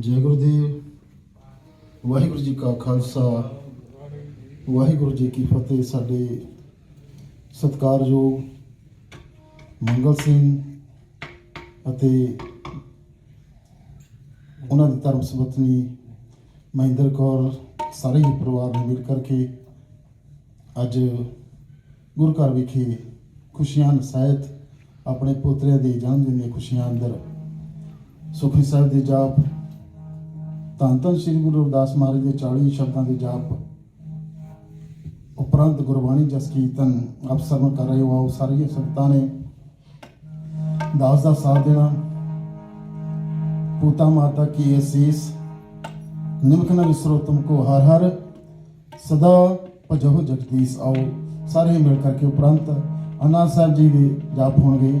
ਜੈ ਗੁਰਦੇਵ। ਵਾਹਿਗੁਰੂ ਜੀ ਕਾ ਖਾਲਸਾ। ਵਾਹਿਗੁਰੂ ਜੀ ਕੀ ਫਤਿਹ। ਸਾਡੇ ਸਤਿਕਾਰਯੋਗ ਮੰਗਲ ਸਿੰਘ ਅਤੇ ਉਹਨਾਂ ਦੀ ਧਰਮ ਸੁਪਤਨੀ ਮਹਿੰਦਰ ਕੌਰ, ਸਾਰੇ ਹੀ ਪਰਿਵਾਰ ਨੂੰ ਮਿਲ ਕਰਕੇ ਅੱਜ ਗੁਰੂ ਘਰ ਵਿਖੇ ਖੁਸ਼ੀਆਂ ਨਸਾਇਤ ਆਪਣੇ ਪੋਤਰਿਆਂ ਦੇ ਜਨਮ ਦਿਨ ਦੀਆਂ ਖੁਸ਼ੀਆਂ ਅੰਦਰ ਸੁਖੀ ਸਾਹਿਬ ਦੇ ਜਾਪ ਧੰਨ ਧੰਨ ਸ੍ਰੀ ਗੁਰੂ ਰਵਿਦਾਸ ਮਹਾਰਾਜ ਦੇ 40 ਸ਼ਬਦਾਂ ਦੇ ਜਾਪ ਉਪਰੰਤ ਗੁਰਬਾਣੀ ਜਸ ਕੀਰਤਨ ਆਪ ਸਰਵ ਕਰ ਰਹੇ ਹੋ। ਆਓ ਸਾਰੀਆਂ ਸੰਗਤਾਂ ਨੇ ਦਾਸ ਦਾ ਸਾਥ ਦੇਣਾ। ਪੂਤਾ ਮਾਤਾ ਕੀ ਅਸੀਸ। ਨਿਮਕ ਨ ਵਿਸਰੋ ਤੁਮਕੋ ਹਰ ਹਰ। ਸਦਾ ਭਜੋ ਜਗਦੀਸ਼। ਆਓ ਸਾਰੇ ਮਿਲ ਕਰਕੇ ਉਪਰੰਤ ਅਨਾਦ ਸਾਹਿਬ ਜੀ ਦੇ ਜਾਪ ਹੋਣਗੇ।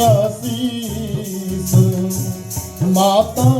assis, mata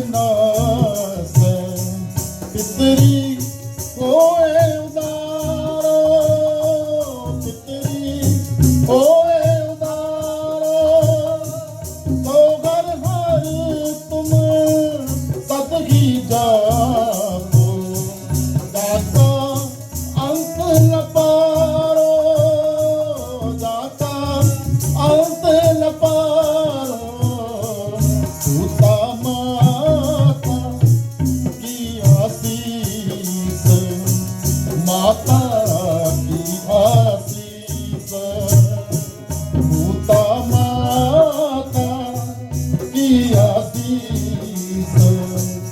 ਵਿਨਾਸ ਪਿਤਰੀ ਕੋਏ ਉਦਾਰੋ ਪਿਤਰੀ ਕੋਏ ਉਦਾਰੋ। ਤੋ ਘਰ ਹਰ ਤੁਮ ਸਤਗੀ ਜਾਪੋ, ਦਾਤਾ ਅੰਤ ਲਪਾਰੋ, ਦਾਤਾ ਅੰਤ ਲਪਾਰੋ। ਤੂੰ so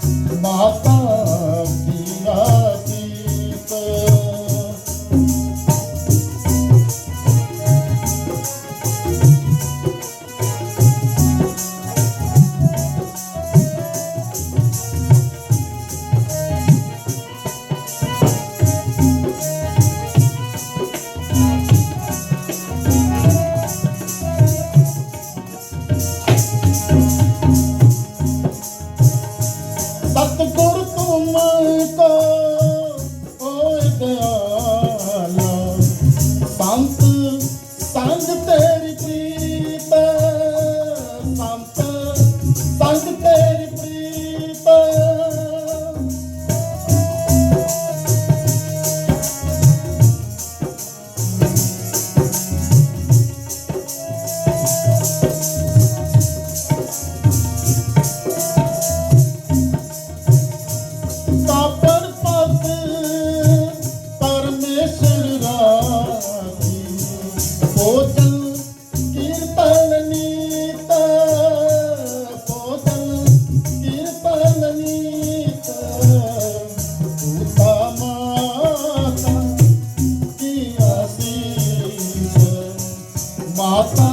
माता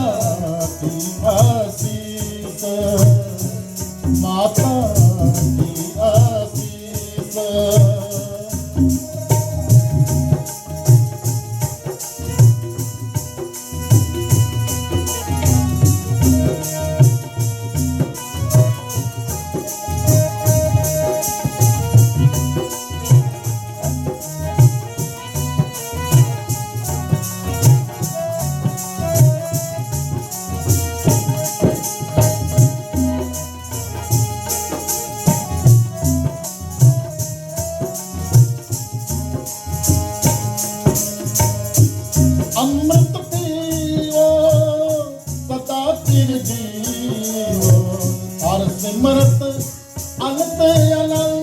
ती आसीस माता I'm a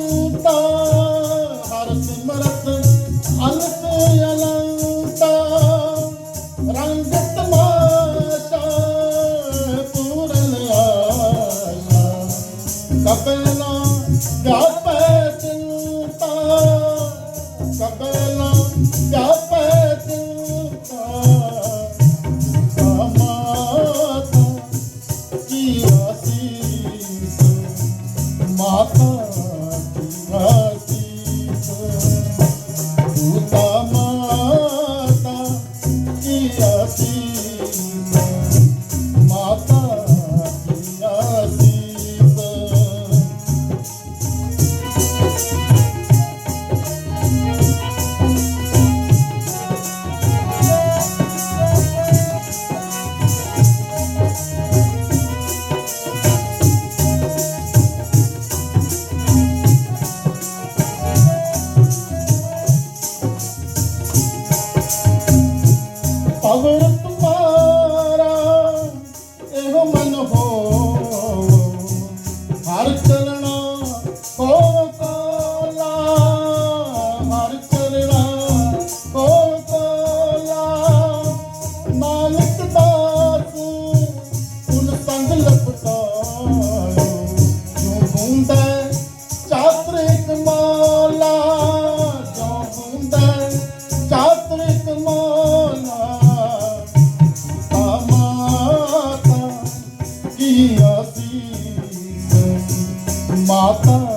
ਅਵਰ ਤੁਮਾਰਾ ਇਹੋ ਮਨ ਹੋ ਹਰ ਚਰਣਾ ਹੋ ਕਾਲਾ, ਹਰ ਚਰਣਾ ਹੋ ਕਾਲਾ। ਮਾਲਕ ਦਾਸ ਉਨ ਸੰਗ ਲਪਟਾ माता